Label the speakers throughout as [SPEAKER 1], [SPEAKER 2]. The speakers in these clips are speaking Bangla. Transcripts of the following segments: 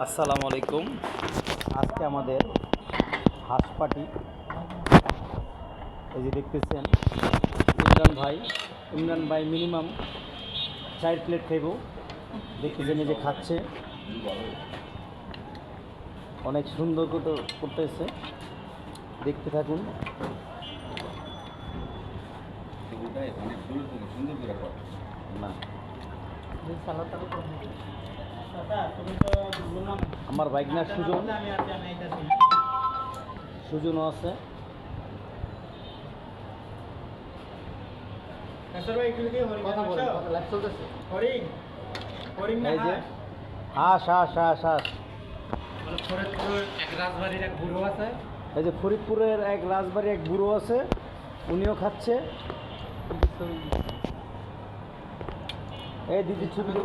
[SPEAKER 1] আসসালামু আলাইকুম। আজকে আমাদের হাঁস পাটি। এই যে দেখতেছেন ইমরান ভাই ইমরান ভাই মিনিমাম চার প্লেট খাইব। দেখতেছেন এই যে খাচ্ছে। অনেক সুন্দর করে করতেছে। দেখতে থাকুন। না। আমার বাইক না সুজন সুজনও আছে। এই যে ফরিদপুরের এক রাজবাড়ির এক বুড়ো আছে উনিও খাচ্ছে। এই দিদি ছবি না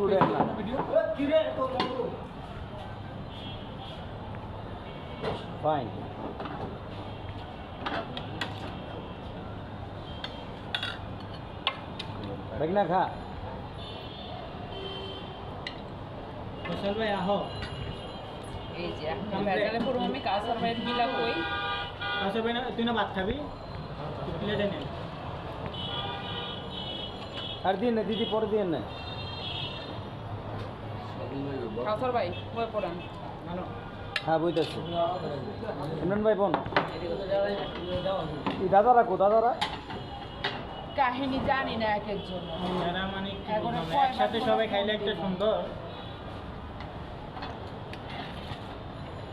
[SPEAKER 1] ফাইন দেখ না খা।
[SPEAKER 2] এই যে এখন ব্যাটারে পুরো আমি কাসার বাইরে গিলা কই?
[SPEAKER 3] তুই না ভাত খাবি? প্লেটে নে
[SPEAKER 1] আর দিন না দিদি পরে দিন না।
[SPEAKER 2] কাসার ভাই বই পড়ান।
[SPEAKER 1] হ্যাঁ বুঝতেছি। ইমরান ভাই বোন। দাদারা কো দাদারা?
[SPEAKER 2] কাহিনী জানি না এক একজন।
[SPEAKER 3] এরা মানে একসাথে সবাই খাইলে একটা সুন্দর।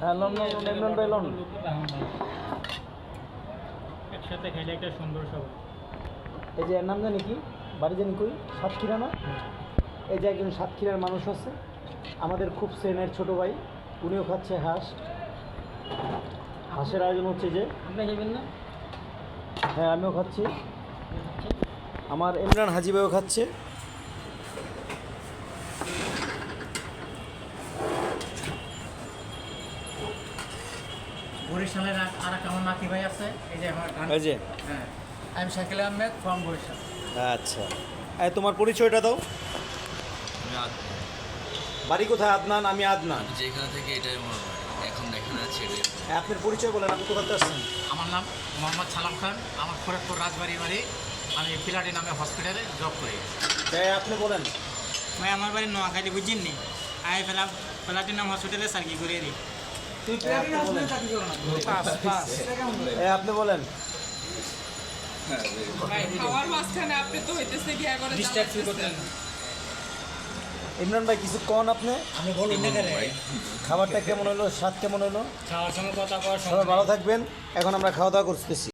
[SPEAKER 1] হ্যাঁ লন লন, লন, ইমরান ভাই লন।
[SPEAKER 3] একসাথে খাইলে একটা সুন্দর সবাই।
[SPEAKER 1] এই যে এর নাম জানি কি? বাড়ি জানি কই? সাতক্ষীরা না? এই যে একজন সাতক্ষীরার মানুষ আছে। আমাদের খুব সেনের ছোট ভাই উনিও খাচ্ছে হাঁস। হাঁসের আয়োজন হচ্ছে যে
[SPEAKER 3] আপনি খাইবেন না?
[SPEAKER 1] হ্যাঁ আমিও খাচ্ছি। আমার ইমরান হাজি ভাইও খাচ্ছে।
[SPEAKER 3] বরিশালের আর আমার নাতি ভাই আছে এই যে আমার
[SPEAKER 1] এই যে।
[SPEAKER 3] হ্যাঁ। আমি শাকিল আহমেদ ফ্রম বরিশাল।
[SPEAKER 1] আচ্ছা। এই তোমার পরিচয়টা দাও। বাড়ি কোথায়? আদনান আমি আদনান।
[SPEAKER 4] যেখানে থেকে এটাই আমার বাড়ি। এখন দেখেন আছে
[SPEAKER 1] হ্যাঁ, আপনার পরিচয় বলেন আপনি কোথাতে আসছেন?
[SPEAKER 3] আমার নাম মোহাম্মদ সালাম খান। আমার ফরিদপুর রাজবাড়ি বাড়ি। আমি পিলাটি নামে হসপিটালে জব করি।
[SPEAKER 1] তাই আপনি বলেন।
[SPEAKER 3] ভাই আমার বাড়ি নোয়াখালী বুঝছেন নি আই ফেলা নাম হসপিটালে সার্কি করে দিই।
[SPEAKER 1] আপনি বলেন।
[SPEAKER 2] মাঝখানে আপনি তো হইতেছে বিয়া করে।
[SPEAKER 1] ইমরান ভাই কিছু কন আপনি?
[SPEAKER 3] আমি বলি না
[SPEAKER 1] খাবারটা কেমন হলো স্বাদ কেমন হলো?
[SPEAKER 3] খাওয়ার সময় কথা
[SPEAKER 1] সবাই ভালো থাকবেন। এখন আমরা খাওয়া দাওয়া করতেছি।